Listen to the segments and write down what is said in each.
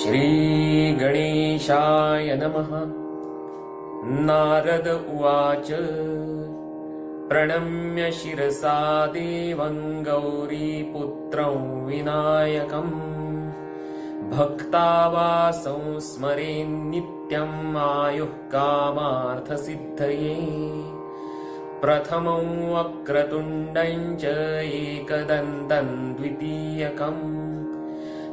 श्रीगणेशाय नमः। नारद उवाच। प्रणम्य शिरसा देवं गौरीपुत्रं विनायकम् भक्तावासं स्मरेन्नित्यम् आयुः कामार्थसिद्धये। प्रथमं वक्रतुण्डं च एकदन्तं द्वितीयकम्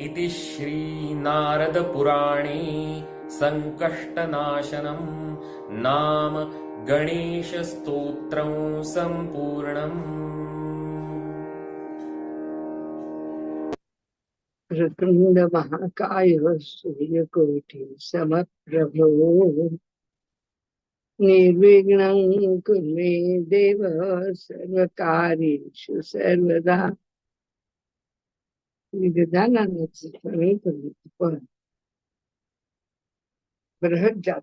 इति श्रीनारदपुराणे सङ्कष्टनाशनं नाम गणेशस्तोत्रं सम्पूर्णम्। प्रचंड महाकाय सूर्यकोटि समप्रभो। निर्विघ्नं कुर्मे देव सर्वकार्येषु सर्वदा विगदानाचं पण बृहत जात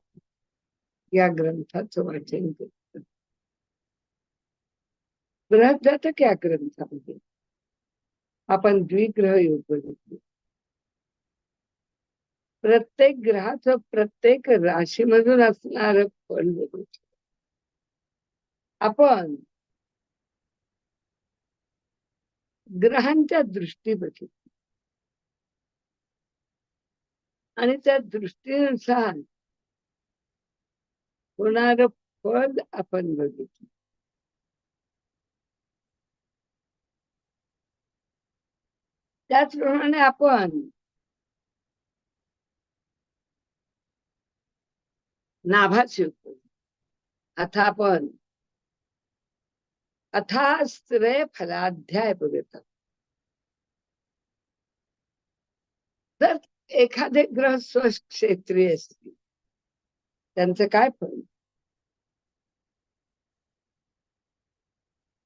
या ग्रंथाचं वाचन करत बृहत जातक या ग्रंथामध्ये आपण द्विग्रह योग बघितले प्रत्येक ग्रहाचं प्रत्येक राशीमधून असणार फल बघितलं आपण ग्रहांच्या दृष्टी बघितली आणि त्या दृष्टीनुसार होणार पद आपण बघितलं. त्याचप्रमाणे आपण नाभास शिवतो आता आपण अथास्त्रय फलाध्याय बघत आहोत जर एखादे ग्रह स्वक्षेत्रीय असतील त्यांचं काय फळ?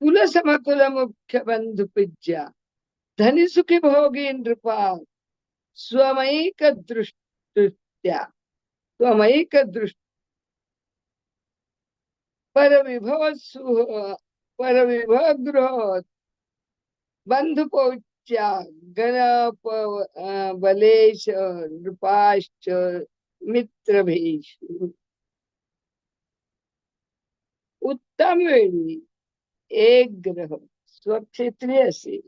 कुल समकुल मुख्य बंधु पिज्या धनी सुखी भोगी नृपा स्वमयिक दृष्ट्या स्वमयिक दृष्ट परविभव सुह परविभव गृह बंधुपोच्या गणप बलेश नृपाश्च मित्रभेश उत्तम वेळी एक ग्रह स्वक्षेत्री असेल.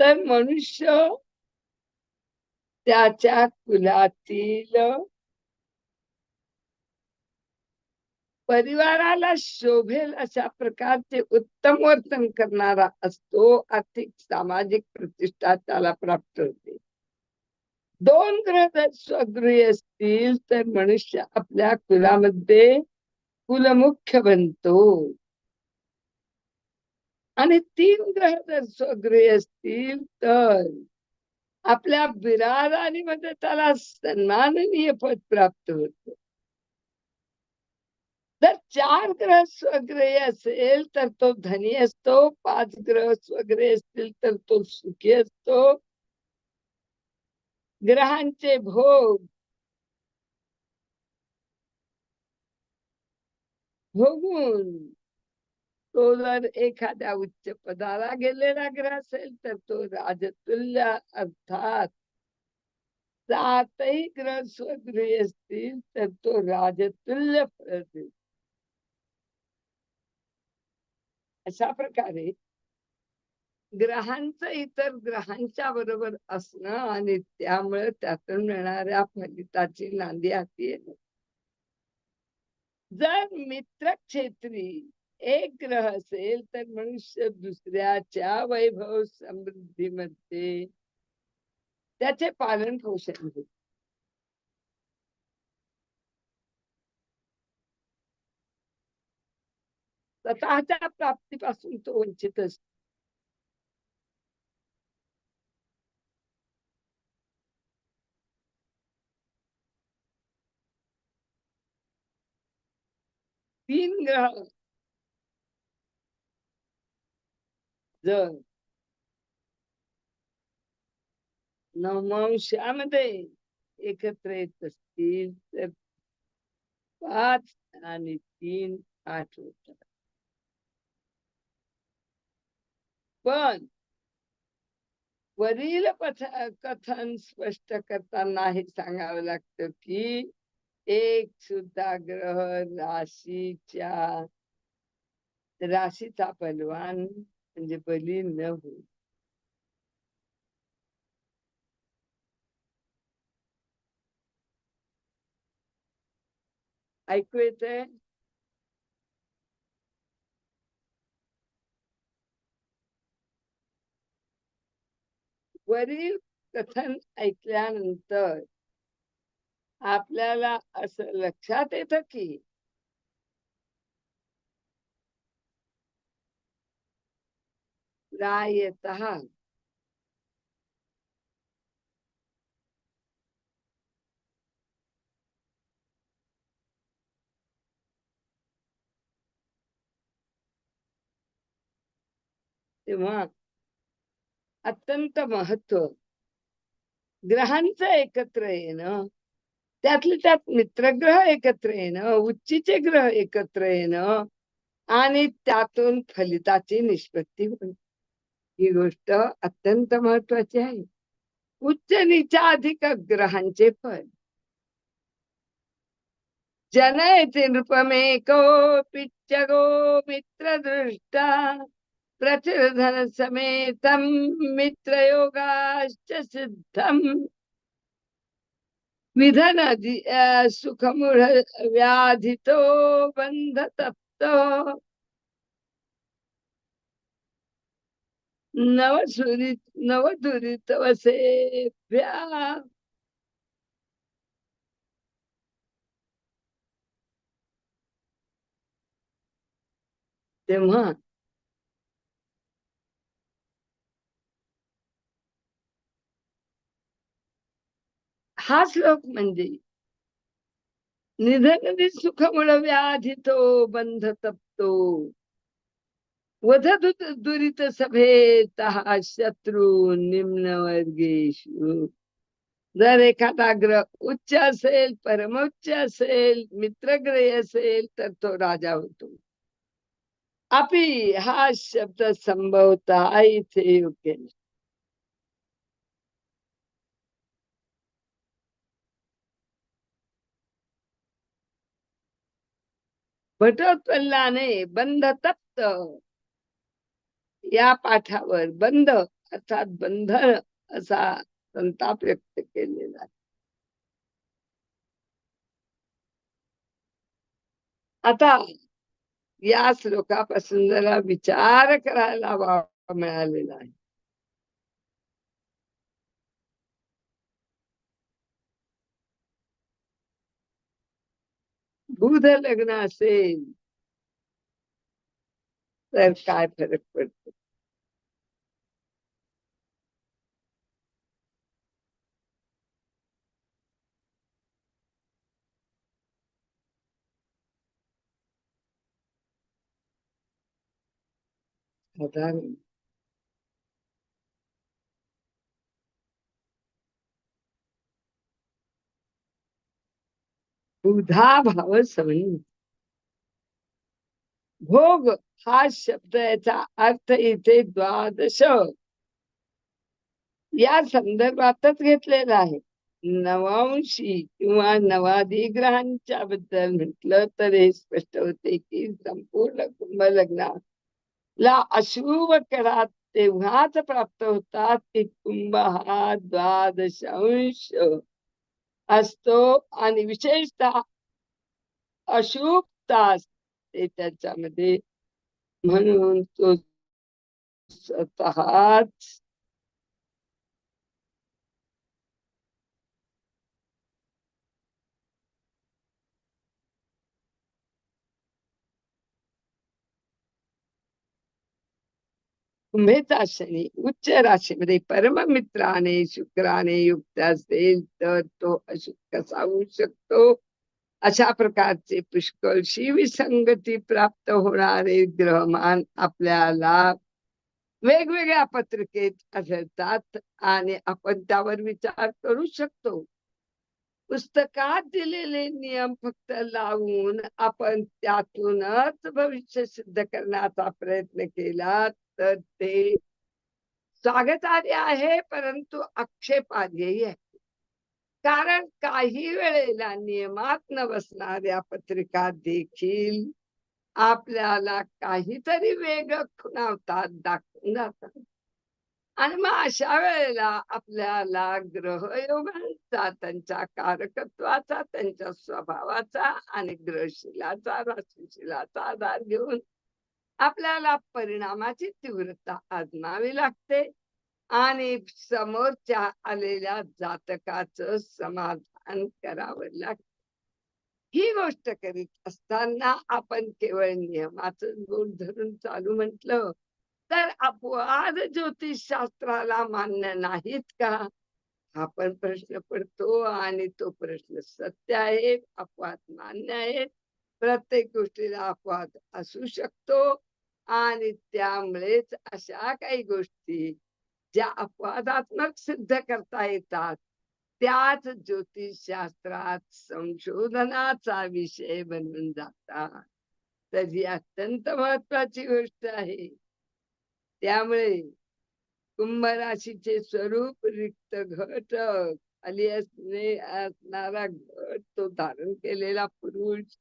तर मनुष्य त्याच्या कुलातील परिवाराला शोभेल अशा प्रकारचे उत्तम वर्तन करणारा असतो आर्थिक सामाजिक प्रतिष्ठा त्याला प्राप्त होते. दोन ग्रह जर स्वगृही असतील तर मनुष्य आपल्या कुलामध्ये कुलमुख्य बनतो. आणि तीन ग्रह जर स्वगृही असतील तर आपल्या बिराराणीमध्ये त्याला सन्माननीय पद प्राप्त होतं. जर चार ग्रह स्वग्रही असेल तर तो धनी असतो. पाच ग्रह स्वग्रही असतील तर तो सुखी असतो. ग्रहांचे भोग. भोगून तो जर एखाद्या उच्च पदाला गेलेला ग्रह असेल तर तो राजतुल्य अर्थात सातही ग्रह स्वगृही असतील तर तो राजतुल्य फळ देतो अशा प्रकारे ग्रहांचं इतर ग्रहांच्या बरोबर असणं आणि त्यामुळे त्यातून मिळणाऱ्या फलिताची नांदी हाती येणं. जर मित्र क्षेत्री एक ग्रह असेल तर मनुष्य दुसऱ्याच्या वैभव समृद्धीमध्ये त्याचे पालन पोषण होईल. स्वतःच्या प्राप्तीपासून तो वंचित असतो. तीन ग्रह जर नवमांशामध्ये एकत्र येत असतील तर पाच आणि तीन आठ होतात. पण वरील पथ कथन स्पष्ट करताना हे सांगावं लागतं की एक सुद्धा ग्रह राशीच्या राशीचा पलवान म्हणजे बली न होईल ऐकू येतंय? वरील कथन ऐकल्यानंतर आपल्याला असं लक्षात येतं की प्रायत तेव्हा अत्यंत महत्त्व. ग्रहांचं एकत्र येणं त्यातले त्यात मित्रग्रह एकत्र येणं उच्चीचे ग्रह एकत्र येणं आणि त्यातून फलिताची निष्पत्ती होणं. ही गोष्ट अत्यंत महत्वाची आहे. उच्च नीचा अधिक ग्रहांचे फल. जनयति नृपमेको पिच्चगो मित्रदृष्टा. प्रचुरधन समेतं मित्रयोगाश्च सिद्धम् विधन सुखमूढ व्याधितो बंधतप्तो नवसुरी नवदुरित वसेभ्या तेव्हा हा श्लोक म्हणजे निधन सुखमुळ व्याधितो बंध तप्तो वध दुरित सभेत शत्रू निम्नवर्गेशु जर एखादा ग्रह उच्च असेल परमोच्च असेल मित्रग्रह असेल तर तो राजा होतो आपी हा शब्द संभवता इथे योग्य नाही भटोत्पल्लाने बंध तप्त. या पाठावर बंध अर्थात बंधन असा संताप व्यक्त केलेला आहे. आता या श्लोकापासून जरा विचार करायला वाव मिळालेला आहे. बुध लग्न असेल तर काय फरक पडतो साधारण बुधा भाव समी भोग हा शब्द याचा अर्थ इथे द्वादश. या संदर्भातच घेतलेला आहे. नवांशी किंवा नवाधिग्रहांच्या बद्दल म्हटलं तर हे स्पष्ट होते की संपूर्ण कुंभ लग्नाला अशुभ करात तेव्हाच प्राप्त होतात की कुंभ हा द्वादश अंश असतो आणि विशेषतः अशुभ तास ते त्याच्यामध्ये म्हणून तो स्वतःच कुंभेचा शनी उच्च राशीमध्ये परममित्राने शुक्राने युक्त असेल तर तो अशुभ कसा होऊ शकतो. अशा प्रकारचे पुष्कळशी विसंगती प्राप्त होणारे ग्रहमान आपल्याला वेगवेगळ्या पत्रिकेत आढळतात आणि आपण त्यावर विचार करू शकतो. पुस्तकात दिलेले नियम फक्त लावून आपण त्यातूनच भविष्य सिद्ध करण्याचा प्रयत्न केला तर ते स्वागतार्य आहे परंतु आक्षेपार्यही आहे. कारण काही वेळेला नियमात न बसणाऱ्या पत्रिका देखील आपल्याला काहीतरी वेग खुणावतात दाखवून जातात. आणि मग अशा वेळेला आपल्याला ग्रहयोगांचा त्यांच्या कारकत्वाचा त्यांच्या स्वभावाचा आणि ग्रहशिलाचा राशीशिलाचा आधार घेऊन आपल्याला परिणामाची तीव्रता आजमावी लागते आणि समोरच्या आलेल्या जातकाचं समाधान करावं लागत. ही गोष्ट करीत असताना आपण केवळ नियमाच बोल धरून चालू म्हटलं. तर अपवाद ज्योतिषशास्त्राला मान्य नाहीत का? हा पण प्रश्न पडतो आणि तो प्रश्न सत्य आहे अपवाद मान्य आहे. प्रत्येक गोष्टीला अपवाद असू शकतो आणि त्यामुळेच अशा काही गोष्टी ज्या अपवादात्मक सिद्ध करता येतात त्याच ज्योतिषशास्त्रात संशोधनाचा विषय बनून जातात. तर ही अत्यंत महत्वाची गोष्ट आहे. त्यामुळे कुंभ राशीचे स्वरूप रिक्त घट खाली असणे असणारा घट तो धारण केलेला पुरुष.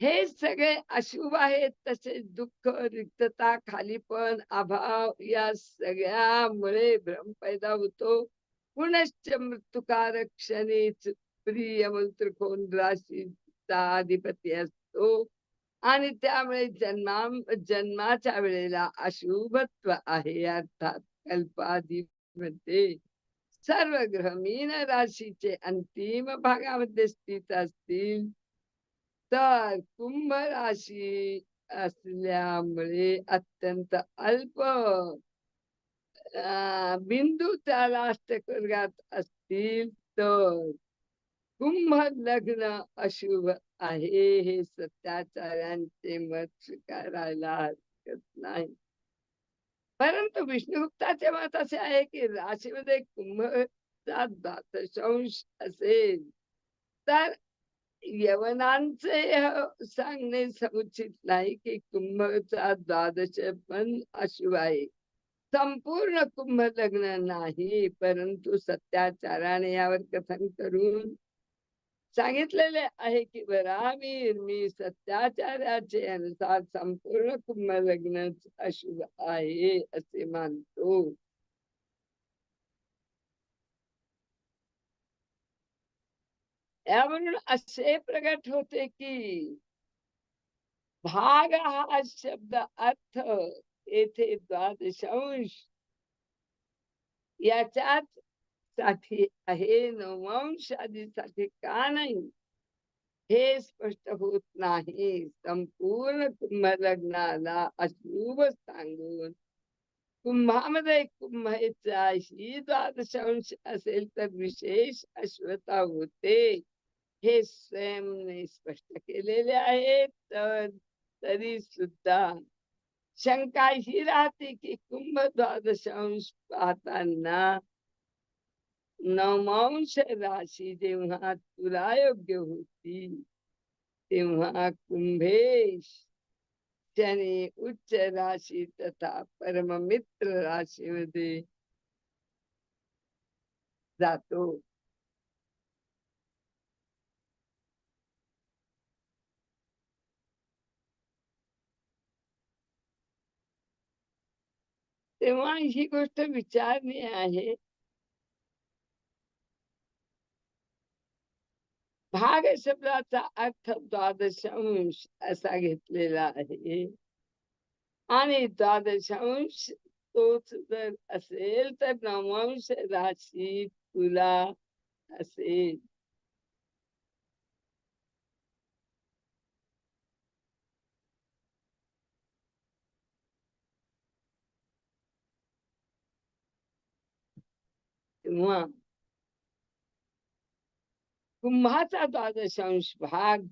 हे सगळे अशुभ आहेत तसेच दुःख रिक्तता खालीपण अभाव या सगळ्यामुळे भ्रम पैदा होतो. पुनश्च मृत्युकारक क्षणीच प्रिय त्रिकोण राशीचा अधिपती असतो. आणि त्यामुळे जन्मा जन्माच्या वेळेला अशुभत्व आहे अर्थात कल्पाधीमध्ये सर्व ग्रह मीन राशीचे अंतिम भागामध्ये स्थित असतील. तर कुंभ राशी असल्यामुळे अत्यंत अल्प बिंदू त्या राष्ट्रकुर्गात असतील तर कुंभ लग्न अशुभ आहे हे सत्याचार्यांचे मत स्वीकारायला हरकत नाही. परंतु विष्णुगुप्ताचे मत असे आहे की राशीमध्ये कुंभचा द्वादशांश असेल तर यवनांचे सांगणे समुचित नाही की कुंभचा द्वादश पण अशुभ आहे. संपूर्ण कुंभ लग्न नाही परंतु सत्याचाराने यावर कथन करून सांगितलेले आहे की बरामीर मी सत्याचाराचे अनुसार संपूर्ण कुंभ लग्न अशुभ आहे असे मानतो. यावरून असे प्रगट होते की भाग हा शब्द अर्थ येथे द्वादशांश. याच्यात साठी आहे नवंश का नाही? हे स्पष्ट होत नाही. संपूर्ण कुंभ लग्नाला अशुभ सांगून कुंभामध्ये कुंभ ही द्वादशांश असेल तर विशेष अश्वता होते. हे स्वयंने स्पष्ट केलेले आहे तर तरी सुद्धा शंका ही राहते की कुंभ द्वादशांश पाहताना नवमांश राशी जेव्हा तुला योग्य होती तेव्हा कुंभेश त्याने उच्च राशी तथा परममित्र राशीमध्ये जातो तेव्हा ही गोष्ट विचारणी आहे भाग शब्दाचा अर्थ द्वादशांश असा घेतलेला आहे. आणि द्वादशांश तोच जर असेल तर नवांश राशी तुला असेल. तेव्हा कुंभाचा द्वादशांश भाग.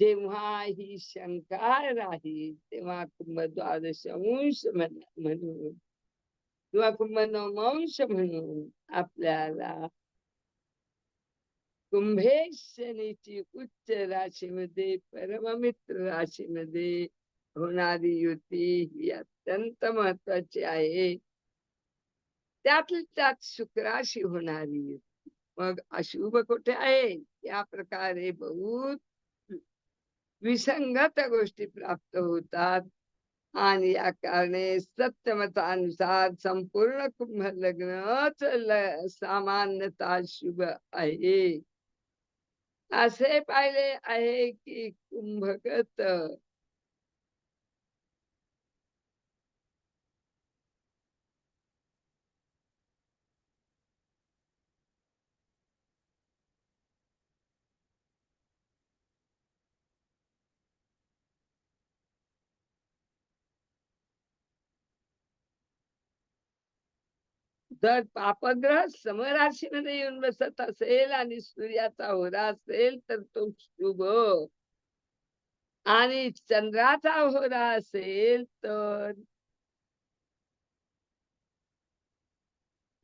जेव्हा ही शंका राहील तेव्हा कुंभ द्वादशांश म्हणून किंवा कुंभ नवमांश म्हणून आपल्याला कुंभेश शनीची उच्च राशीमध्ये परममित्र राशीमध्ये होणारी युती ही अत्यंत महत्वाची आहे. त्यातली त्यात शुक्राशी होणारी युती. मग अशुभ कुठे आहे? या प्रकारे बहुत विसंगत गोष्टी प्राप्त होतात. आणि या कारणे सत्यमतानुसार संपूर्ण कुंभ लग्नच सामान्यता सामान्यतः शुभ आहे. असे पाहिले आहे की कुंभगत जर पापग्रह समराशीमध्ये येऊन बसत असेल आणि सूर्याचा होरा असेल तर तो शुभ. आणि चंद्राचा होरा असेल तर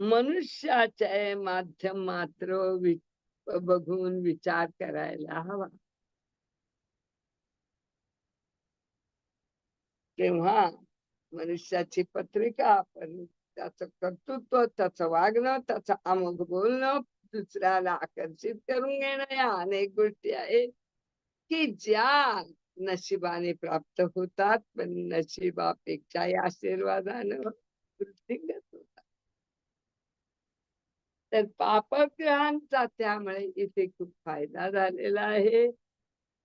मनुष्याचे माध्यम मात्र वि- बघून विचार करायला हवा. तेव्हा मनुष्याची पत्रिका आपण त्याचं कर्तृत्व त्याचं वागणं त्याचं अमुक बोलणं दुसऱ्याला आकर्षित करून घेणं या अनेक गोष्टी आहेत की ज्या नशिबाने प्राप्त होतात पण नशिबापेक्षा या आशीर्वादानं वृद्धिंगत होतात. तर पापग्रहांचा त्यामुळे इथे खूप फायदा झालेला आहे.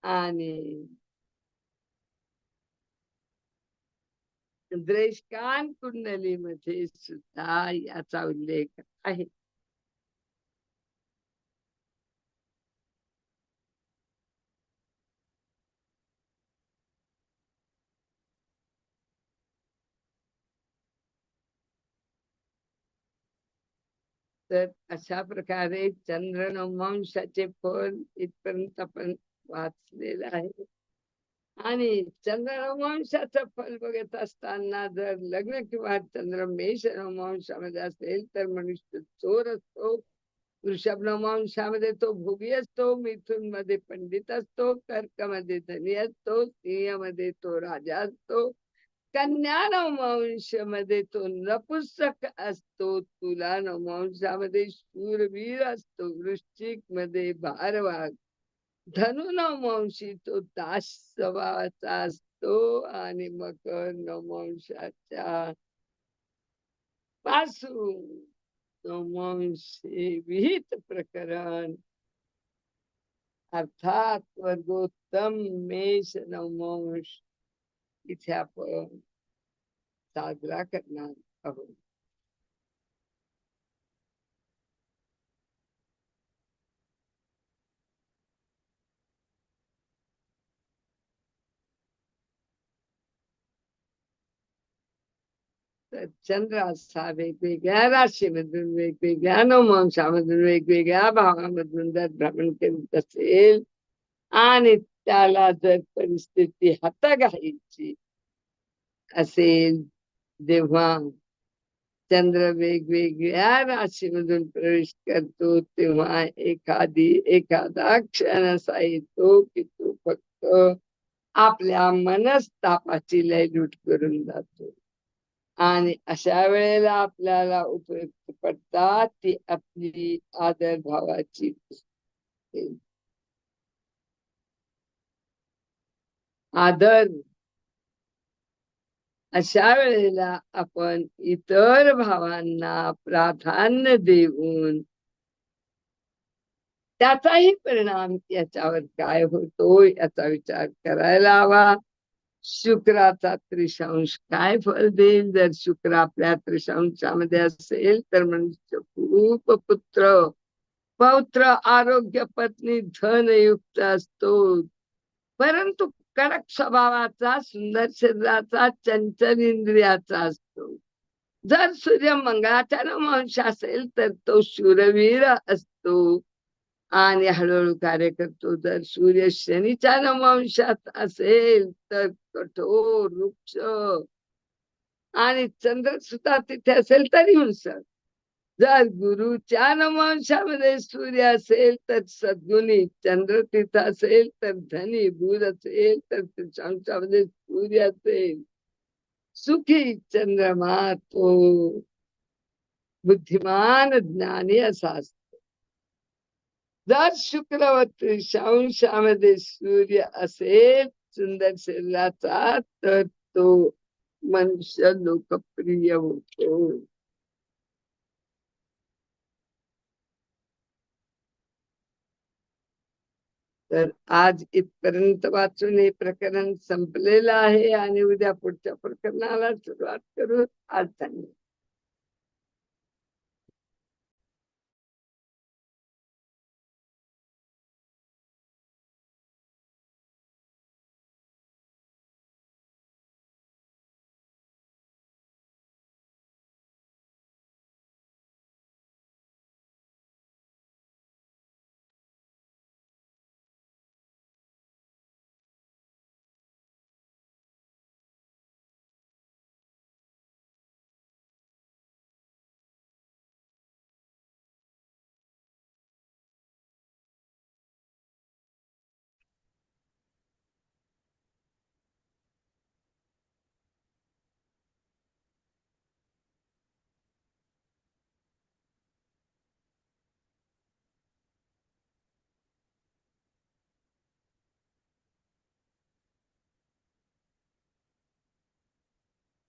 आणि द्रेशकान कुंडलीमध्ये सुद्धा याचा उल्लेख आहे? तर अशा प्रकारे चंद्रनवंशाचे फल इथपर्यंत आपण वाचलेलं आहे. आणि चंद्र फल बघत असताना जर लग्न किंवा चंद्र मेष नवमांशामध्ये असेल तर मनुष्य चोर असतो वृषभ नवमांशामध्ये तो भोगी असतो मिथुनमध्ये पंडित असतो कर्कमध्ये धनी असतो सिंहमध्ये तो राजा असतो कन्या नवमांशमध्ये तो नपुसक असतो तुला नवमांशामध्ये शूरवीर असतो वृश्चिकमध्ये भारवाग धनु नवंशी तो दास स्वभावाचा असतो आणि मकर नवंशाच्या पासून नवंशी विहित प्रकरण. अर्थात वर्गोत्तम मेष नवंश इथे आपण साजरा करणार आहोत. चंद्र असा वेगवेगळ्या राशीमधून वेगवेगळ्या नवमांशामधून वेगवेगळ्या भागामधून जर भ्रमण करीत असेल आणि त्याला जर परिस्थिती हाताघायची असेल जेव्हा चंद्र वेगवेगळ्या राशीमधून प्रवेश करतो तेव्हा एखादी एखादा क्षण असा येतो की तो फक्त आपल्या मनस्तापाची लयलूट करून जातो आणि अशा वेळेला आपल्याला उपयुक्त पडतात ती आपली आदर भावाची. आदर. अशा वेळेला आपण इतर भावांना प्राधान्य देऊन त्याचाही परिणाम याच्यावर काय होतो याचा विचार करायला हवा. शुक्राचा त्रिशांश काय फल देईल जर शुक्र आपल्या त्रिशांशामध्ये असेल? तर मनुष्य खूप पुत्र. पौत्र आरोग्य पत्नी धनयुक्त असतो. परंतु कडक स्वभावाचा सुंदर शरीराचा चंचल इंद्रियाचा असतो. जर सूर्य मंगळाच्या वंश असेल तर तो शूरवीर असतो. आणि हळूहळू कार्य करतो. जर सूर्य शनीच्या नमांशात असेल तर कठोर वृक्ष आणि चंद्र सुद्धा तिथे असेल तरी हिंसक. जर गुरुच्या नमांशामध्ये सूर्य असेल तर सद्गुणी चंद्र तिथं असेल तर धनी बुध असेल तर त्रिशांशामध्ये सूर्य असेल. सुखी चंद्रमा तो बुद्धिमान ज्ञानी असा असतो जर शुक्रवती शांशामध्ये सूर्य असेल सुंदर शरीराचा तर तो मनुष्य लोकप्रिय होतो तर आज इथपर्यंत वाचून हे प्रकरण संपलेलं आहे आणि उद्या पुढच्या प्रकरणाला सुरुवात करू आज धन्यवाद